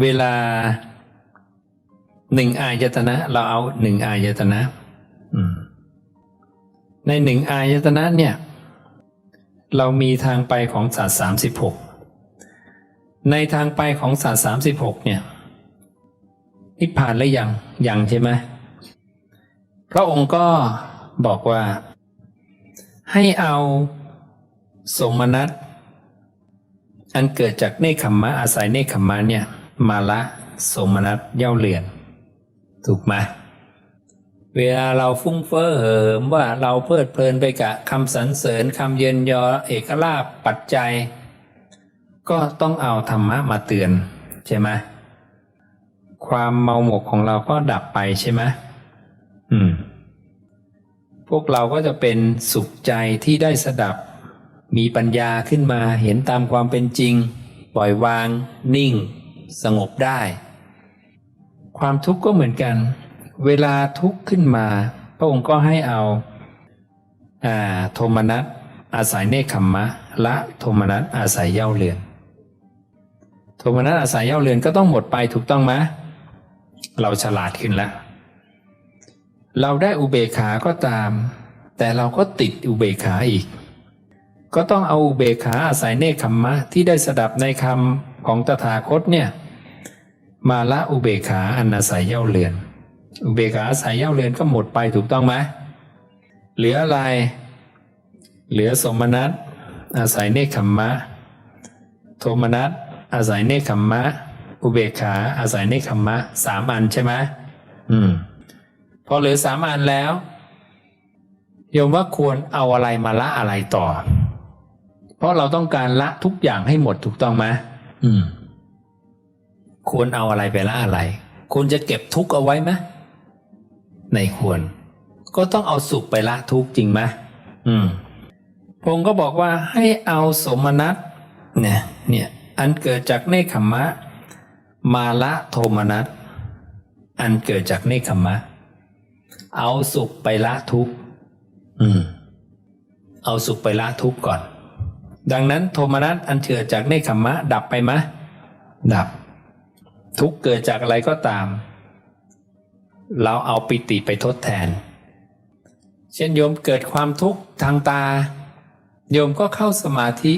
เวลาหนึ่งอายตนะ เราเอาหนึ่งอายตนะอืมในหนึ่งอายตนะเนี่ย เรามีทางไปของศาสตร์สามสิบหกในทางไปของศาสตร์สามสิบหกเนี่ยนิพพานแล้วยังยังใช่ไหมพระองค์ก็บอกว่า ให้เอาสมนัตอันเกิดจากเนคขมมะอาศัยเนคขมมะเนี่ย มาละสมนัตเย่าเรือน ถูกไหมเวลาเราฟุ้งเฟ้อเหิมว่าเราเพลิดเพลินไปกับคำสรรเสริญคำเยินยอเอกลาภปัจจัย ก็ต้องเอาธรรมะมาเตือน ใช่ไหมความเมาหมกของเราก็ดับไปใช่ไหมอืม พวกเราก็จะเป็นสุขใจที่ได้สดับ มีปัญญาขึ้นมาเห็นตามความเป็นจริง ปล่อยวาง นิ่ง สงบได้ ความทุกข์ก็เหมือนกัน เวลาทุกข์ขึ้นมา พระองค์ก็ให้เอาอาโทมนัสอาศัยเนคขมมะ ละโทมนัสอาศัยเย่าเรือน โทมนัสอาศัยเย่าเรือนก็ต้องหมดไปถูกต้องไหมเราฉลาดขึ้นแล้ว เราได้อุเบกขาก็ตาม แต่เราก็ติดอุเบกขาอีก ก็ต้องเอาอุเบกขาอาศัยเนคขมมะ ที่ได้สดับในคำ ของตถาคตเนี่ยมาละอุเบกขาอันอาศัยเย่าเรือน อุเบกขาอาศัยเย่าเรือนก็หมดไปถูกต้องไหมเหลืออะไร เหลือสมนัตอาศัยเนคขมมะ โทมนัสอาศัยเนคขมมะ อุเบกขาอาศัยเนคขมมะสามอันใช่ไหมอืมพอเหลือสามอันแล้วโยมว่าควรเอาอะไรมาละอะไรต่อ เพราะเราต้องการละทุกอย่างให้หมดถูกต้องไหม อืมควรเอาอะไรไปละอะไร ควรจะเก็บทุกข์เอาไว้ไหมในควร ก็ต้องเอาสุขไปละทุกข์จริงไหมอืมพงค์ก็บอกว่าให้เอาสมนัตเนี่ยเนี่ย อันเกิดจากเนคขมมะมาละโทมนัสอันเกิดจากเนคขมมะ เอาสุขไปละทุกข์อืม เอาสุขไปละทุกข์ก่อน ดังนั้นโทมนัสอันเกิดจากเนคขมมะ ดับไปไหมดับ ทุกเกิดจากอะไรก็ตาม เราเอาปิติไปทดแทน เช่นโยมเกิดความทุกข์ทางตา โยมก็เข้าสมาธิ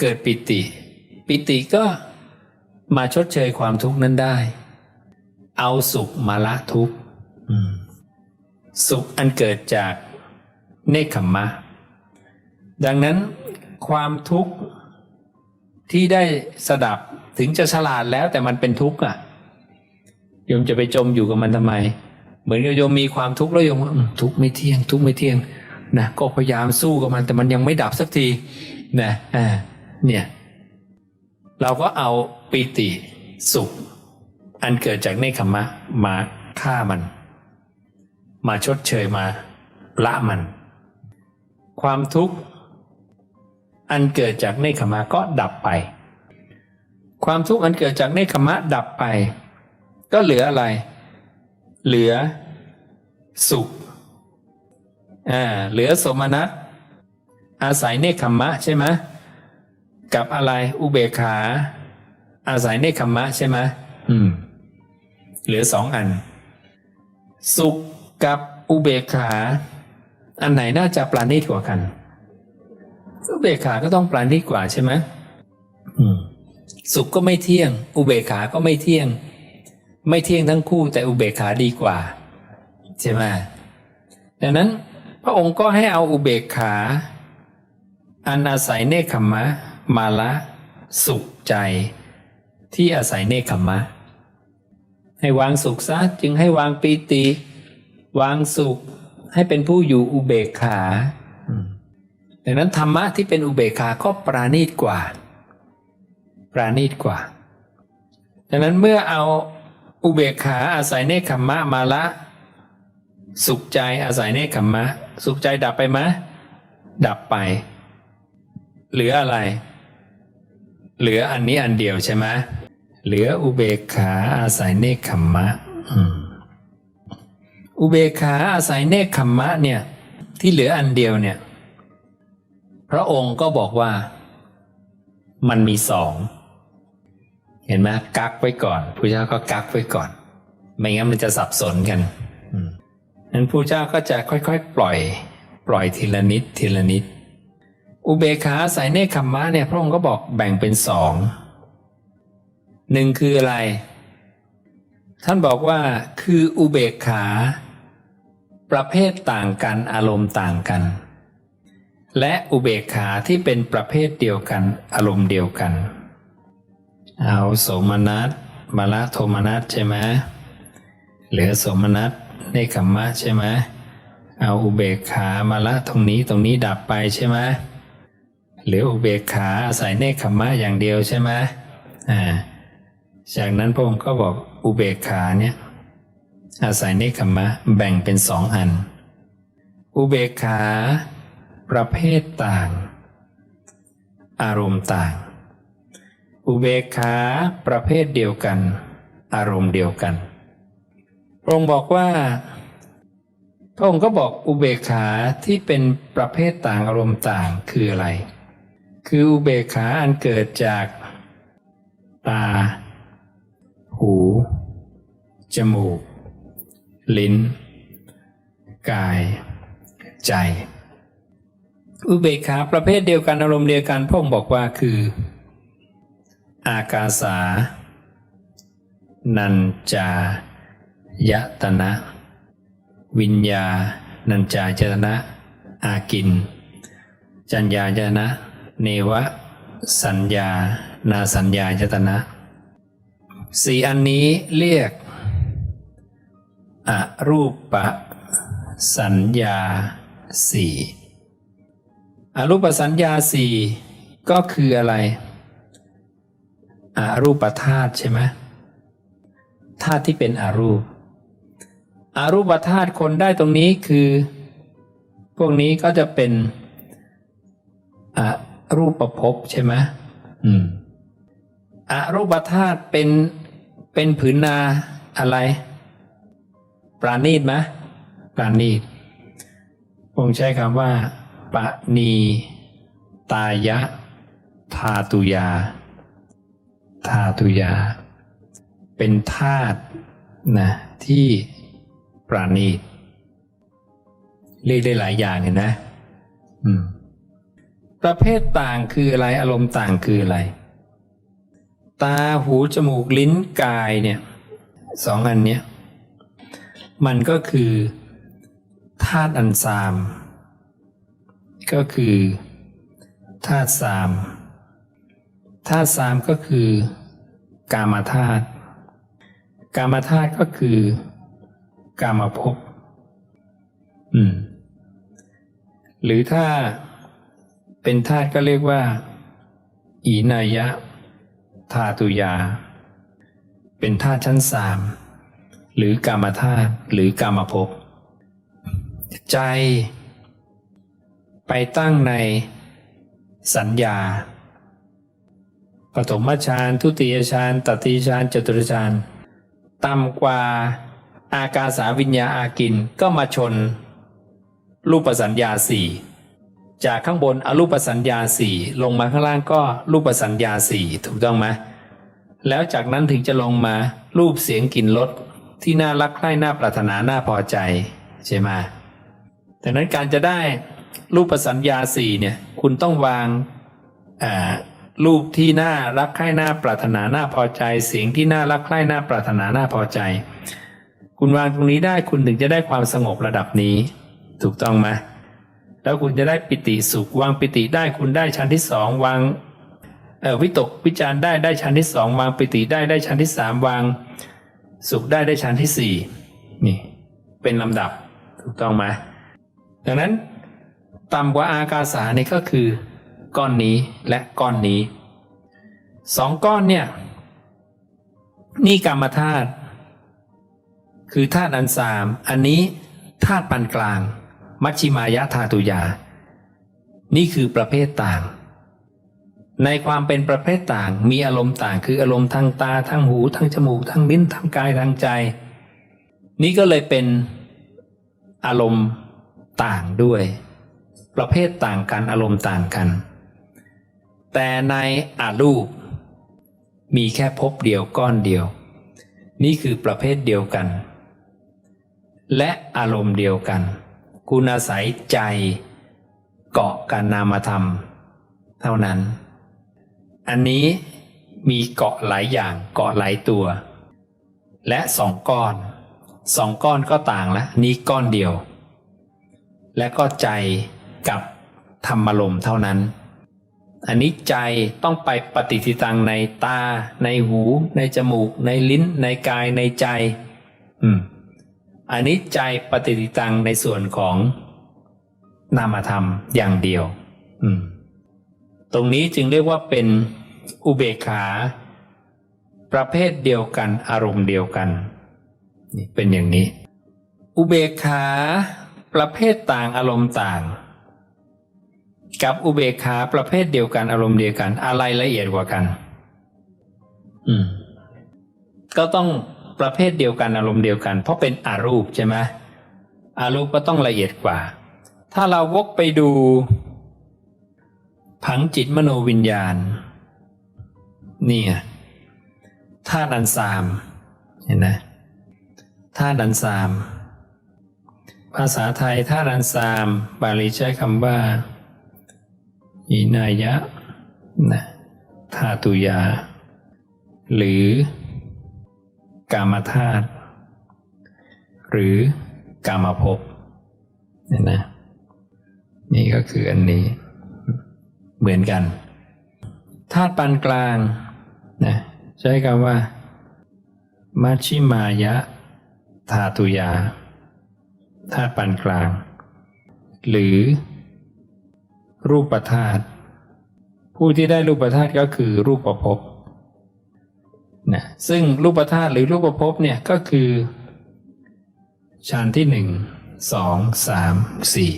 เกิดปิติ ปิติก็มาชดเชยความทุกข์นั้นได้ เอาสุขมาละทุกข์สุขอันเกิดจากเนคขมมะ ดังนั้น ความทุกข์ที่ได้สดับถึงจะฉลาดแล้วแต่มันเป็นทุกข์อะโยมจะไปจมอยู่กับมันทำไม เหมือนโยมมีความทุกข์แล้วโยมว่าทุกข์ไม่เที่ยง ทุกข์ไม่เที่ยงนะก็พยายามสู้กับมันแต่มันยังไม่ดับสักทีนะอ่าเนี่ยเราก็เอาปิติสุข อันเกิดจากเนคขมะมาฆ่ามัน มาชดเชยมาละมัน ความทุกข์ อันเกิดจากเนคขมะก็ดับไป ความทุกข์อันเกิดจากเนคขมะดับไป ก็เหลืออะไร เหลือสุขอ่าเหลือสมนัตอาศัยเนคขมมะใช่ไหมกับอะไรอุเบกขา อาศัยเนคขมมะใช่ไหมอืม เหลือสองอัน สุขกับอุเบกขา อันไหนน่าจะปราณีตกว่ากัน อุเบกขาก็ต้องปราณีตกว่าใช่ไหมอืมสุขก็ไม่เที่ยง อุเบกขาก็ไม่เที่ยง ไม่เที่ยงทั้งคู่ แต่อุเบกขาดีกว่า ใช่ไหมดังนั้น พระองค์ก็ให้เอาอุเบกขา อันอาศัยเนคขมมะมาละ สุขใจ ที่อาศัยเนคขมมะ ให้วางสุขซะจึงให้วางปีติ วางสุขให้เป็นผู้อยู่อุเบกขาอืม ดังนั้นธรรมะที่เป็นอุเบกขาก็ปราณีตกว่า ปราณีตกว่า ดังนั้นเมื่อเอาอุเบกขาอาศัยเนคขมมะมาละ สุขใจอาศัยเนคขมมะ สุขใจดับไปไหมดับไป เหลืออะไร เหลืออันนี้อันเดียวใช่ไหมเหลืออุเบกขาอาศัยเนคขมมะอุเบกขาอาศัยเนคขมมะเนี่ยที่เหลืออันเดียวเนี่ย พระองค์ก็บอกว่ามันมีสอง เห็นไหมกักไว้ก่อนผู้เจ้าก็กักไว้ก่อน ไม่งั้นมันจะสับสนกันนั้นผู้เจ้าก็จะค่อยๆ ปล่อย ปล่อยทีละนิดทีละนิด อุเบกขาสายเนคขมมะเนี่ยพระองค์ก็บอกแบ่งเป็นสองหนึ่งคืออะไร ท่านบอกว่าคืออุเบกขา ประเภทต่างกันอารมณ์ต่างกัน และอุเบกขาที่เป็นประเภทเดียวกัน อารมณ์เดียวกัน เอาสมนัสมาละโทมนัสใช่ไหมเหลือสมนัสเนคขมมะใช่ไหมเอาอุเบกขามาละตรงนี้ตรงนี้ดับไปใช่ไหมหลืออุเบกขาอาศัยเนคขมมะอย่างเดียวใช่ไหมอ่าจากนั้นพระองค์ก็บอกอุเบกขาเนี่ยอาศัยเนคขมมะแบ่งเป็นสองอัน อุเบกขา ประเภทต่าง อารมณ์ต่าง อุเบกขาประเภทเดียวกัน อารมณ์เดียวกันพระองค์บอกว่าพระองค์ก็บอกอุเบกขาที่เป็นประเภทต่างอารมณ์ต่างคืออะไร คืออุเบกขาอันเกิดจาก ตา หู จมูก ลิ้น กาย ใจ อุเบกขาประเภทเดียวกันอารมณ์เดียวกันพระองค์บอกว่าคือ อากาสา นัญจายตนะ วิญญา นัญจายตนะ อากิน จัญญายตนะ เนวะ สัญญา นาสัญญายตนะสี่อันนี้เรียกอรูปะ สัญญาสี่ อรูปสัญญาสี่ก็คืออะไรอารูปธาตุใช่ไหมธาตุที่เป็นอรูปอารูปธาตุคนได้ตรงนี้คือ พวกนี้ก็จะเป็นอารูปภพใช่ไหมอืมอารูปธาตุเป็นเป็นผืนนาอะไร ปราณีตไหมปราณีตผมใช้คำว่า ปะนีตายะ ธาตุยา ธาตุยา เป็นธาตุนะที่ปราณีตเรียกได้หลายอย่างเลยนะ อืม ประเภทต่างคืออะไร อารมณ์ต่างคืออะไร ตา หู จมูก ลิ้น กาย เนี่ย สองอันเนี้ย มันก็คือธาตุอันซาม ก็คือธาตุสามธาตุสามก็คือกามธาตุกามธาตุก็คือกามภพอืม หรือถ้าเป็นธาตุก็เรียกว่า อีนายะธาตุยา เป็นธาตุชั้นสามหรือกามธาตุหรือกามภพใจ ไปตั้งในสัญญา ปฐมฌานทุติยฌานตติยฌานจตุตฌานต่ำกว่าอากาสาวิญญาอากินก็มาชน รูปสัญญาสี่จากข้างบนอรูปสัญญาสี่ลงมาข้างล่างก็รูปสัญญาสี่ถูกต้องไหมแล้วจากนั้นถึงจะลงมารูปเสียงกลิ่นรสที่น่ารักใคร่น่าปรารถนาน่าพอใจใช่ไหมดังนั้นการจะได้ รูปสัญญาสี่เนี่ย คุณต้องวางรูปที่น่ารักใคร่น่าปรารถนาน่าพอใจ เสียงที่น่ารักใคร่น่าปรารถนาน่าพอใจ คุณวางตรงนี้ได้คุณถึงจะได้ความสงบระดับนี้ ถูกต้องไหมแล้วคุณจะได้ปิติสุข วางปิติได้คุณได้ชั้นที่สองวางวิตกวิจารณ์ได้ได้ชั้นที่สองวางปิติได้ได้ชั้นที่สามวางสุขได้ได้ชั้นที่สี่นี่เป็นลำดับถูกต้องไหมดังนั้น ต่ำกว่าอากาสานี่ก็คือ ก้อนนี้และก้อนนี้สองก้อนเนี่ยนี่กรรมธาตุคือธาตุอันสามอันนี้ธาตุปานกลาง มัชชิมายะธาตุยา นี่คือประเภทต่าง ในความเป็นประเภทต่าง มีอารมณ์ต่าง คืออารมณ์ทางตาทางหูทางจมูกทางลิ้นทางกายทางใจ นี่ก็เลยเป็นอารมณ์ต่างด้วย ประเภทต่างกันอารมณ์ต่างกัน แต่ในอารูป มีแค่ภพเดียวก้อนเดียว นี่คือประเภทเดียวกัน และอารมณ์เดียวกัน คุณอาศัยใจเกาะกันนามธรรม เท่านั้น อันนี้มีเกาะหลายอย่างเกาะหลายตัว และสองก้อนสองก้อนก็ต่างละนี้ก้อนเดียว และก็ใจ กับธรรมลมเท่านั้น อันนี้ใจต้องไปปฏิทิตังในตา ในหู ในจมูก ในลิ้น ในกายในใจ อืม อันนี้ใจปฏิทิตังในส่วนของนามธรรมอย่างเดียว อืม ตรงนี้จึงเรียกว่าเป็นอุเบกขา ประเภทเดียวกันอารมณ์เดียวกัน นี่เป็นอย่างนี้ อุเบกขา ประเภทต่างอารมณ์ต่าง กับอุเบกขาประเภทเดียวกันอารมณ์เดียวกัน อะไรละเอียดกว่ากัน อืม ก็ต้องประเภทเดียวกันอารมณ์เดียวกัน เพราะเป็นอารูปใช่ไหมอารูปก็ต้องละเอียดกว่า ถ้าเราวกไปดูผังจิตมโนวิญญาณนี่ไงธาตุอันสามเห็นไหมธาตุอันสาม ภาษาไทยธาตุอันสาม บาลีใช้คำว่า อินายะนะธาตุยา หรือกามธาตุหรือกามภพเนี่ยนะนี่ก็คืออันนี้ เหมือนกันธาตุปานกลางนะใช้คำว่า มัชชิมายะธาตุยาธาตุปานกลาง หรือ รูปธาตุผู้ที่ได้รูปธาตุก็คือรูปภพนะซึ่งรูปธาตุหรือรูปภพเนี่ยก็คือชั้นที่หนึ่งสองสามสี่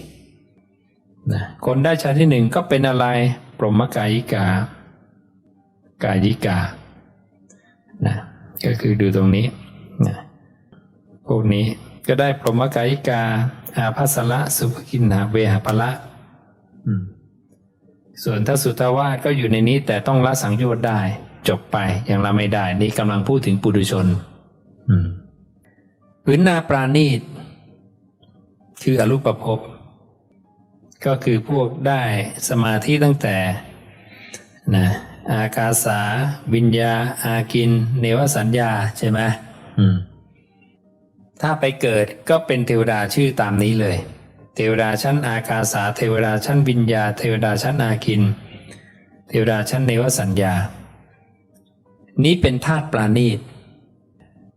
นะคนได้ชั้นที่หนึ่งก็เป็นอะไรปรมกายิกา กายิกานะก็คือดูตรงนี้นะพวกนี้ก็ได้พรมกายิกาอาภัสละสุภกินหาเวหาภละอืม ส่วนถ้าสุทาวาสก็อยู่ในนี้แต่ต้องละสังโยชน์ได้ จบไปยังละไม่ได้ นี่กำลังพูดถึงปุถุชนอืมพื้นนาปราณีต คืออรูปภพก็คือพวกได้สมาธิตั้งแต่นะอากาสาวิญญา อากิน เนวสัญญาใช่ไหมมถ้าไปเกิดก็เป็นเทวดาชื่อตามนี้เลย เทวดาชั้นอากาสาเทวดาชั้นวิญญา เทวดาชั้นอากิน เทวดาชั้นเนวสัญญา นี้เป็นธาตุปราณีต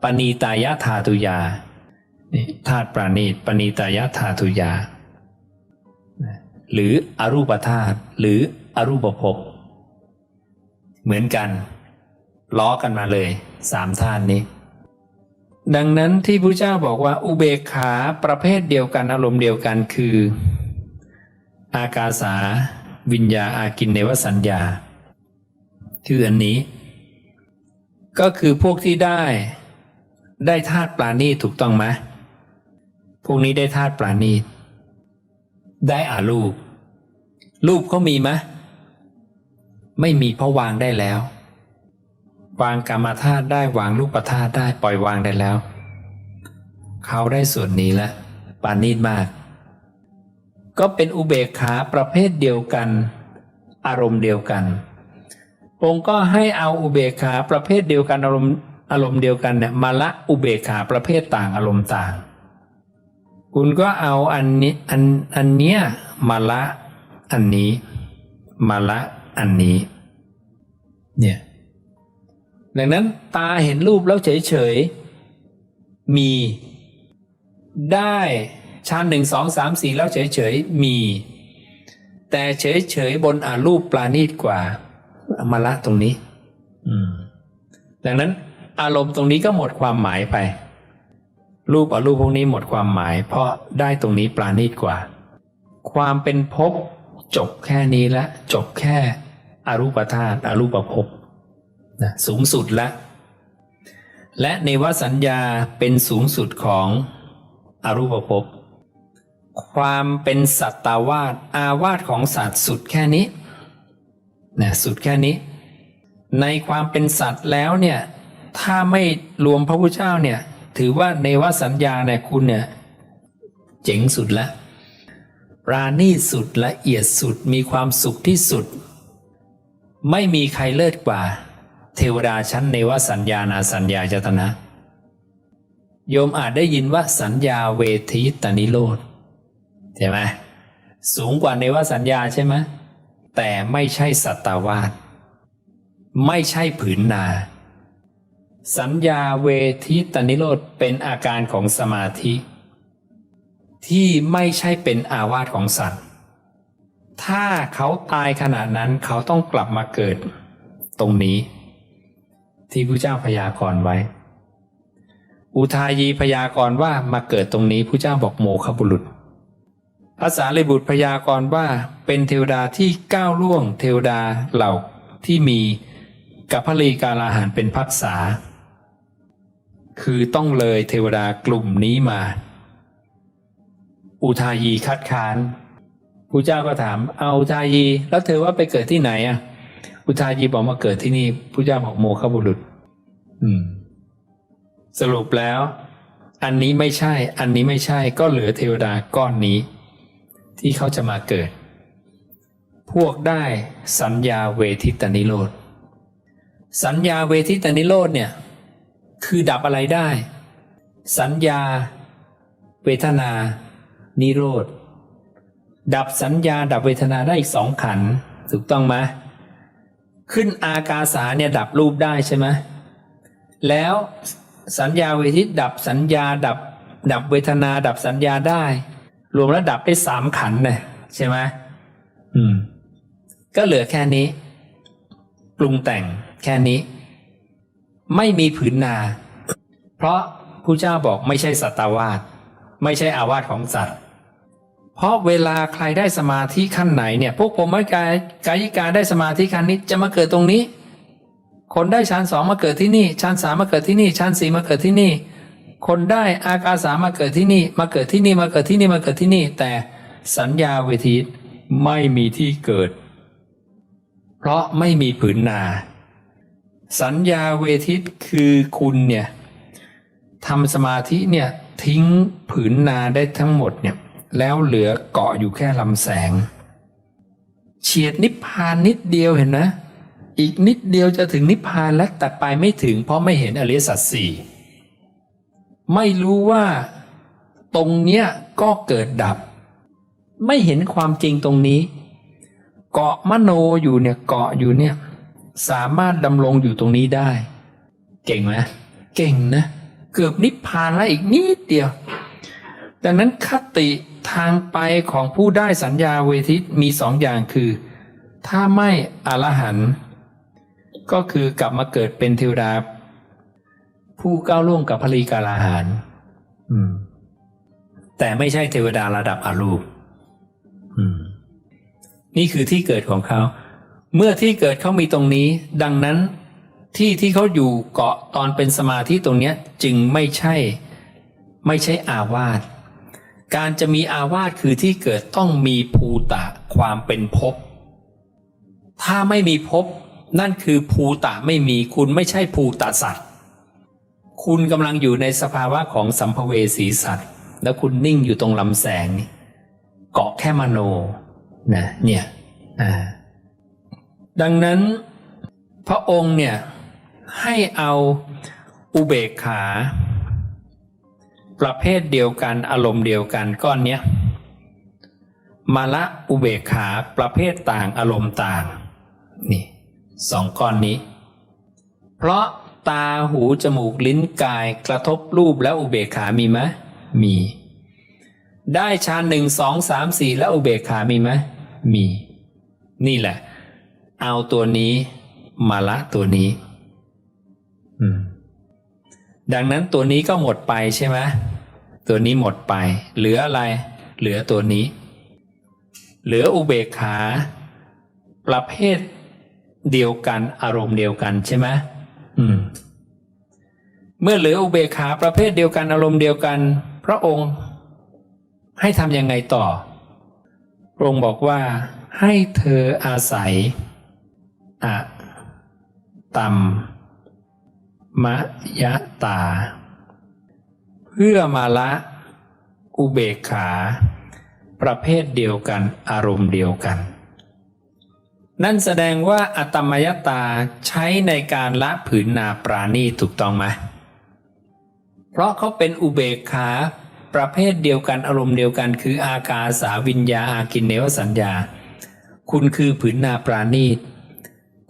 ปณีตายะธาตุยาธาตุปราณีตปณีตายะธาตุยา หรืออรูปธาตุหรืออรูปภพเหมือนกัน ล้อกันมาเลยสามธาตุนี้ ดังนั้นที่พระเจ้าบอกว่าอุเบกขาประเภทเดียวกันอารมณ์เดียวกันคือ อากาสา วิญญาอากินเนวสัญญา คืออันนี้ ก็คือพวกที่ได้ได้ธาตุปราณีถูกต้องไหมพวกนี้ได้ธาตุปราณีได้อารูป รูปเขามีไหมไม่มีเพราะวางได้แล้ว วางกรรมธาตุได้วางรูปธาตุได้ปล่อยวางได้แล้ว เขาได้ส่วนนี้แล้วปานีตมาก ก็เป็นอุเบกขาประเภทเดียวกัน อารมณ์เดียวกัน องค์ก็ให้เอาอุเบกขาประเภทเดียวกันอารมณ์อารมณ์เดียวกันเนี่ยมาละอุเบกขาประเภทต่างอารมณ์ต่าง คุณก็เอาอันนี้อันอันเนี้ยมาละอันนี้ มาละอันนี้ เนี่ย ดังนั้นตาเห็นรูปแล้วเฉยๆ มี ได้ชั้นหนึ่งสองสามสี่แล้วเฉยๆ มี แต่เฉยๆ บนอารูปปลาณีตกว่าอามาละตรงนี้ดังนั้นอารมณ์ตรงนี้ก็หมดความหมายไป รูปอารูปพวกนี้หมดความหมาย เพราะได้ตรงนี้ปลาณีตกว่า ความเป็นภพจบแค่นี้ละ จบแค่อรูปธาตุอรูปภพ นะสูงสุดละ และในวสัญญาเป็นสูงสุดของอรูปภพความเป็นสัตตาวาสอาวาสของสัตว์สุดแค่นี้นะสุดแค่นี้ ในความเป็นสัตว์แล้วเนี่ยถ้าไม่รวมพระพุทธเจ้าเนี่ยถือว่าเนวสัญญาเนี่ยคุณเนี่ยเจ๋งสุดล้วปราณีสุดละเอียดสุดมีความสุขที่สุด ไม่มีใครเลิศกว่า เทวดาชั้นเนวสัญญานาสัญญาจตนะ โยมอาจได้ยินว่าสัญญาเวทีตานิโรธใช่ไหมสูงกว่าเนวสัญญาใช่ไหมแต่ไม่ใช่สัตวาสไม่ใช่ผืนนา สัญญาเวทีตานิโรธเป็นอาการของสมาธิ ที่ไม่ใช่เป็นอาวาสของสัตว์ ถ้าเขาตายขณะนั้นเขาต้องกลับมาเกิดตรงนี้ ที่พระเจ้าพยากรณ์ไว้ อุทายีพยากรณ์ว่ามาเกิดตรงนี้พระเจ้าบอกโมคบุรุษภาษาลิบุตรพยากรณ์ว่าเป็นเทวดาที่ก้าวล่วงเทวดาเหล่าที่มีกัพพลีกาลาหารเป็นพักษา คือต้องเลยเทวดากลุ่มนี้มา อุทายีคัดค้านพระเจ้าก็ถาม เอาอุทายี แล้วเธอว่าไปเกิดที่ไหนอะ อุทายีบอกมาเกิดที่นี่พระเจ้าบอกโมคบุรุษ อืม สรุปแล้ว อันนี้ไม่ใช่ อันนี้ไม่ใช่ ก็เหลือเทวดาก้อนนี้ ที่เขาจะมาเกิด พวกได้สัญญาเวทิตานิโรธสัญญาเวทิตานิโรธเนี่ย คือดับอะไรได้ สัญญา เวทนา นิโรธดับสัญญาดับเวทนาได้อีกสองขันถูกต้องไหม ขึ้นอากาสาเนี่ยดับรูปได้ใช่ไหมแล้วสัญญาเวทิตดับสัญญาดับ ดับเวทนาดับสัญญาได้ รวมแล้วดับได้สามขันธ์เลยใช่ไหมอืม ก็เหลือแค่นี้ ปรุงแต่งแค่นี้ ไม่มีผืนนา เพราะผู้เจ้าบอกไม่ใช่สัตวาสไม่ใช่อาวาสของสัตว์ เพราะเวลาใครได้สมาธิขั้นไหนเนี่ย พวกผมไม่กายกายิการได้สมาธิขั้นนี้จะมาเกิดตรงนี้ คนได้ชั้นสองมาเกิดที่นี่ชั้นสามมาเกิดที่นี่ชั้นสี่มาเกิดที่นี่ คนได้อากาสามาเกิดที่นี่ มาเกิดที่นี่มาเกิดที่นี่มาเกิดที่นี่ แต่สัญญาเวทีไม่มีที่เกิด เพราะไม่มีผืนนา สัญญาเวทิตคือคุณเนี่ยทำสมาธิเนี่ยทิ้งผืนนาได้ทั้งหมดเนี่ย แล้วเหลือเกาะอยู่แค่ลำแสง เฉียดนิพพานนิดเดียวเห็นนะ อีกนิดเดียวจะถึงนิพพานแล้วแต่ไปไม่ถึง เพราะไม่เห็นอริยสัจสี่ไม่รู้ว่าตรงเนี้ยก็เกิดดับ ไม่เห็นความจริงตรงนี้ เกาะมโนอยู่เนี่ยเกาะอยู่เนี่ยสามารถดำรงอยู่ตรงนี้ได้ เก่งไหมเก่งนะ เกือบนิพพานแล้วอีกนิดเดียว ดังนั้นคติ ทางไปของผู้ได้สัญญาเวทิตมีสองอย่างคือ ถ้าไม่อรหันต์ก็คือกลับมาเกิดเป็นเทวดา ผู้ก้าวล่วงกับพลีกาลาหารแต่ไม่ใช่เทวดาระดับอรูปนี่คือที่เกิดของเขา เมื่อที่เกิดเขามีตรงนี้ ดังนั้นที่ที่เขาอยู่เกาะตอนเป็นสมาธิตรงนี้จึงไม่ใช่ ไม่ใช่อาวาส การจะมีอาวาสคือที่เกิดต้องมีภูตะความเป็นภพถ้าไม่มีภพนั่นคือภูตะไม่มีคุณไม่ใช่ภูตะสัตว์ คุณกำลังอยู่ในสภาวะของสัมภเวสีสัตว์ แล้วคุณนิ่งอยู่ตรงลำแสงนี่เกาะแค่มโนนะเนี่ยดังนั้นพระองค์เนี่ยให้เอาอุเบกขา ประเภทเดียวกันอารมณ์เดียวกันก้อนเนี้ยมาละอุเบกขาประเภทต่างอารมณ์ต่างนี่สองก้อนนี้ เพราะตาหูจมูกลิ้นกายกระทบรูปแล้วอุเบกขามีไหมมี ได้ฌานหนึ่งสองสามสี่แล้วอุเบกขามีไหมมี นี่แหละ เอาตัวนี้มาละตัวนี้ ดังนั้นตัวนี้ก็หมดไปใช่ไหมตัวนี้หมดไป เหลืออะไร เหลือตัวนี้ เหลืออุเบกขา ประเภทเดียวกันอารมณ์เดียวกันใช่ไหมอืม เมื่อเหลืออุเบกขาประเภทเดียวกันอารมณ์เดียวกัน พระองค์ ให้ทำยังไงต่อ พระองค์บอกว่า ให้เธออาศัยอะตั มมยะตา เพื่อมาละอุเบกขา ประเภทเดียวกันอารมณ์เดียวกัน นั่นแสดงว่าอัตมยตาใช้ในการละผืนนาปราณีถูกต้องไหมเพราะเขาเป็นอุเบกขาประเภทเดียวกันอารมณ์เดียวกัน คืออากาสาวิญญาอากินเนวสัญญา คุณคือผืนนาปราณีต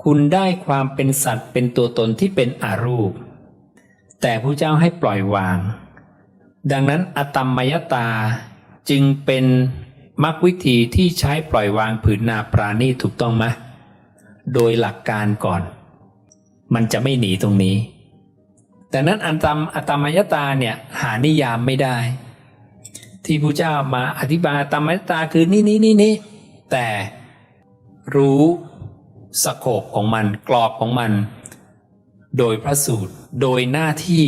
คุณได้ความเป็นสัตว์เป็นตัวตนที่เป็นอารูป แต่พระเจ้าให้ปล่อยวาง ดังนั้นอตัมมยตาจึงเป็นมรรควิธีที่ใช้ปล่อยวางผืนนาปราณีถูกต้องไหมโดยหลักการก่อน มันจะไม่หนีตรงนี้ แต่นั้นอันตมอตมยตาเนี่ยหานิยามไม่ได้ ที่พระเจ้ามาอธิบายอตมยตาคือนี่นี่นี่นี่แต่รู้ สโคปของมันกรอบของมัน โดยพระสูตรโดยหน้าที่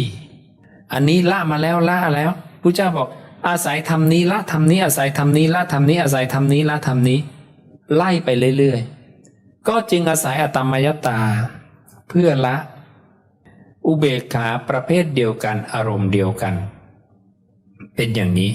อันนี้ละมาแล้วละแล้วพระเจ้าบอกอาศัยทำนี้ละทำนี้อาศัยทำนี้ละทำนี้อาศัยทำนี้ละทำนี้ ไล่ไปเรื่อยๆ ก็จึงอาศัยอตมยตา เพื่อละ อุเบกขาประเภทเดียวกันอารมณ์เดียวกัน เป็นอย่างนี้